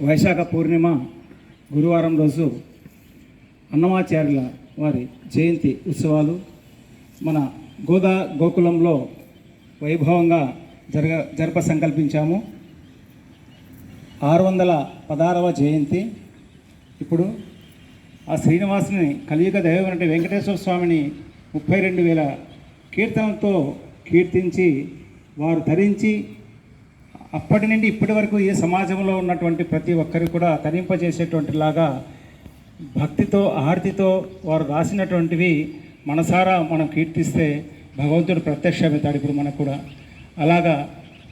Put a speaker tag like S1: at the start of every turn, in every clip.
S1: వైశాఖ పూర్ణిమ గురువారం రోజు అన్నమాచార్యుల వారి జయంతి ఉత్సవాలు మన గోదా గోకులంలో వైభవంగా జరగ జరప సంకల్పించాము. ఆరు వందల పదహారవ జయంతి. ఇప్పుడు ఆ శ్రీనివాసుని కలియుగ దైవం అంటే వెంకటేశ్వర స్వామిని ముప్పై రెండు వేల కీర్తనతో కీర్తించి వారు ధరించి అప్పటి నుండి ఇప్పటి వరకు ఈ సమాజంలో ఉన్నటువంటి ప్రతి ఒక్కరికి కూడా తరింపజేసేటువంటి లాగా భక్తితో ఆర్తితో వారు రాసినటువంటివి మనసారా మనం కీర్తిస్తే భగవంతుడు ప్రత్యక్షమవుతాడు ఇప్పుడు మనకు కూడా. అలాగా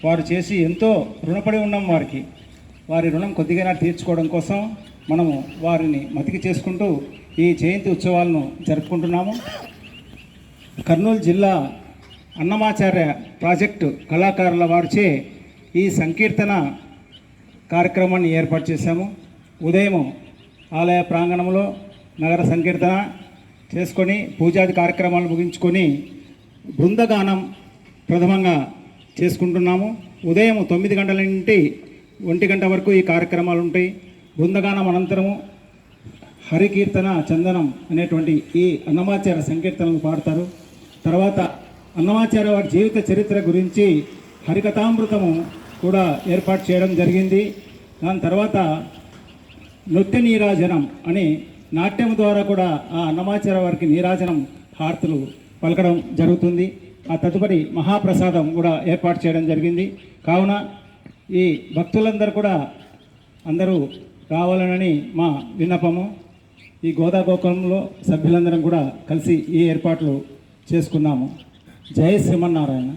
S1: వారు చేసి ఎంతో రుణపడి ఉన్నాం వారికి. వారి రుణం కొద్దిగా తీర్చుకోవడం కోసం మనము వారిని మతికి చేసుకుంటూ ఈ జయంతి ఉత్సవాలను జరుపుకుంటున్నాము. కర్నూలు జిల్లా అన్నమాచార్య ప్రాజెక్టు కళాకారుల వారిచే ఈ సంకీర్తన కార్యక్రమాన్ని ఏర్పాటు చేశాము. ఉదయం ఆలయ ప్రాంగణంలో నగర సంకీర్తన చేసుకొని పూజాది కార్యక్రమాలు ముగించుకొని బృందగానం ప్రథమంగా చేసుకుంటున్నాము. ఉదయం తొమ్మిది గంటల నుండి ఒంటి గంట వరకు ఈ కార్యక్రమాలు ఉంటాయి. బృందగానం అనంతరము హరికీర్తన చందనం అనేటువంటి ఈ అన్నమాచార్య సంకీర్తనలు పాడతారు. తర్వాత అన్నమాచార్య వారి జీవిత చరిత్ర గురించి హరికథామృతము కూడా ఏర్పాటు చేయడం జరిగింది. దాని తర్వాత నృత్య నీరాజనం అని నాట్యం ద్వారా కూడా ఆ అన్నమాచార వారికి నీరాజనం హారతులు పలకడం జరుగుతుంది. ఆ తదుపరి మహాప్రసాదం కూడా ఏర్పాటు చేయడం జరిగింది. కావున ఈ భక్తులందరూ కూడా అందరూ రావాలనని మా విన్నపము. ఈ గోదా గోకులంలో సభ్యులందరం కూడా కలిసి ఈ ఏర్పాట్లు చేసుకున్నాము. జై శ్రీమన్నారాయణ.